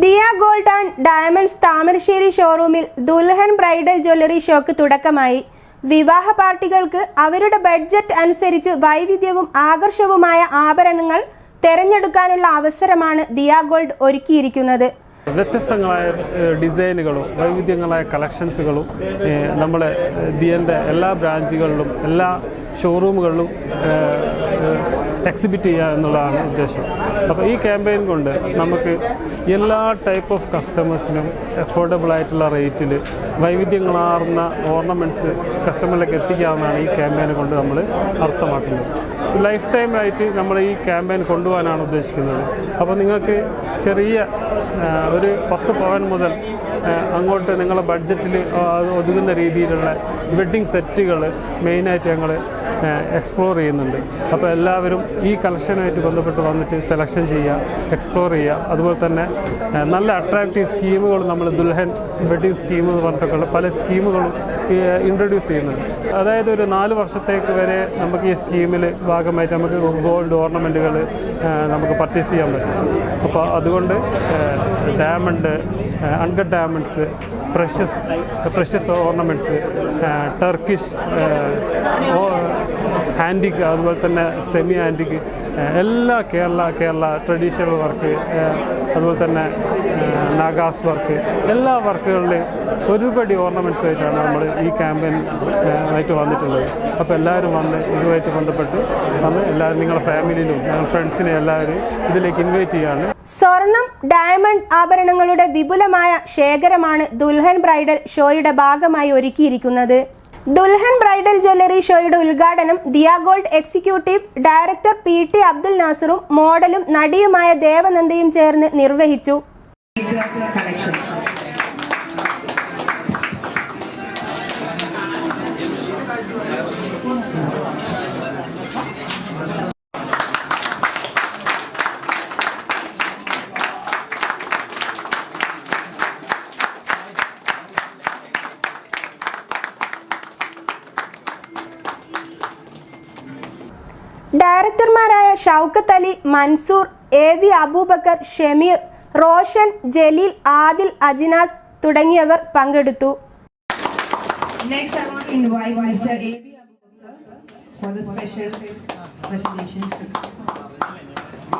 Diya gold and diamonds Thamarassery ഷോറൂമിൽ Dulhan bridal jewellery shock തുടക്കമായി. വിവാഹ പാർട്ടികൾക്ക് അവരുടെ ബഡ്ജറ്റ് അനുസരിച്ച് വൈവിധ്യവും ആകർഷവുമായ ആഭരണങ്ങൾ തെരഞ്ഞെടുക്കാനുള്ള അവസരമാണ് ദിയ ഗോൾഡ് ഒരുക്കിയിരിക്കുന്നത്. വ്യത്യസ്തങ്ങളായ ഡിസൈനുകളും വൈവിധ്യങ്ങളായ കളക്ഷൻസുകളും നമ്മളെ ദിയന്റെ എല്ലാ ബ്രാഞ്ചുകളിലും എല്ലാ ഷോറൂമുകളിലും എക്സിബിറ്റ് ചെയ്യുക എന്നുള്ളതാണ് ഉദ്ദേശം. അപ്പോൾ ഈ ക്യാമ്പയിൻ കൊണ്ട് നമുക്ക് എല്ലാ ടൈപ്പ് ഓഫ് കസ്റ്റമേഴ്സിനും അഫോർഡബിൾ ആയിട്ടുള്ള റേറ്റിൽ വൈവിധ്യങ്ങളാർന്ന ഓർണമെന്റ്സ് കസ്റ്റമറിലേക്ക് എത്തിക്കാമെന്നാണ് ഈ ക്യാമ്പയിൻ കൊണ്ട് നമ്മൾ അർത്ഥമാക്കുന്നത്. ലൈഫ് ടൈം ആയിട്ട് നമ്മൾ ഈ ക്യാമ്പയിൻ കൊണ്ടുപോകാനാണ് ഉദ്ദേശിക്കുന്നത്. അപ്പോൾ നിങ്ങൾക്ക് ചെറിയ ഒരു പത്ത് പവൻ മുതൽ അങ്ങോട്ട് നിങ്ങളുടെ ബഡ്ജറ്റിൽ ഒതുങ്ങുന്ന രീതിയിലുള്ള വെഡ്ഡിങ് സെറ്റുകൾ മെയിനായിട്ട് ഞങ്ങൾ എക്സ്പ്ലോർ ചെയ്യുന്നുണ്ട്. അപ്പോൾ എല്ലാവരും ഈ കളക്ഷനുമായിട്ട് ബന്ധപ്പെട്ട് വന്നിട്ട് സെലക്ഷൻ ചെയ്യുക എക്സ്പ്ലോർ ചെയ്യുക. അതുപോലെ തന്നെ നല്ല അട്രാക്റ്റീവ് സ്കീമുകൾ നമ്മൾ ദുൽഹൻ വെഡിങ് സ്കീം എന്ന് പറഞ്ഞിട്ടൊക്കെയുള്ള പല സ്കീമുകളും ഇൻട്രൊഡ്യൂസ് ചെയ്യുന്നുണ്ട്. അതായത് ഒരു നാല് വർഷത്തേക്ക് വരെ നമുക്ക് ഈ സ്കീമിൽ ഭാഗമായിട്ട് നമുക്ക് ഗോൾഡ് ഓർണമെന്റുകൾ നമുക്ക് പർച്ചേസ് ചെയ്യാൻ പറ്റും. അപ്പോൾ അതുകൊണ്ട് diamond uncut diamonds precious precious ornaments Turkish antique അതുപോലെ തന്നെ സെമി ആന്റിക് എല്ലാ കേരള കേരള ട്രഡീഷണൽ വർക്ക് അതുപോലെ തന്നെ നാഗാസ് വർക്ക് എല്ലാ വർക്കുകളിലെയും ഒരുപടി ഓർണമെന്റ്സ് ആയിട്ടാണ് നമ്മൾ ഈ ക്യാമ്പയിൻ ആയിട്ട് വന്നിട്ടുള്ളത്. അപ്പോൾ എല്ലാവരും വന്ന് ഇതുമായിട്ട് ബന്ധപ്പെട്ട് വന്ന് എല്ലാവരും നിങ്ങളുടെ ഫാമിലിയിലും ഞങ്ങളുടെ ഫ്രണ്ട്സിനെ എല്ലാവരും ഇതിലേക്ക് ഇൻവൈറ്റ് ചെയ്യാണ്. സ്വർണം ഡയമണ്ട് ആഭരണങ്ങളുടെ വിപുലമായ ശേഖരമാണ് ദുൽഹൻ ബ്രൈഡൽ ഷോയുടെ ഭാഗമായി ഒരുക്കിയിരിക്കുന്നത്. ദുൽഹൻ ബ്രൈഡൽ ജ്വല്ലറി ഷോയുടെ ഉദ്ഘാടനം Diya gold executive director P T Abdul നാസറും മോഡലും നടിയുമായ ദേവനന്ദയും ചേർന്ന് നിർവഹിച്ചു. ഡയറക്ടർമാരായ ഷൗക്കത്ത് അലി മൻസൂർ എ വി അബൂബക്കർ ഷമീർ റോഷൻ ജലീൽ ആദിൽ അജിനാസ് തുടങ്ങിയവർ പങ്കെടുത്തു Next, I want to invite Mr. A.B. For the special presentation.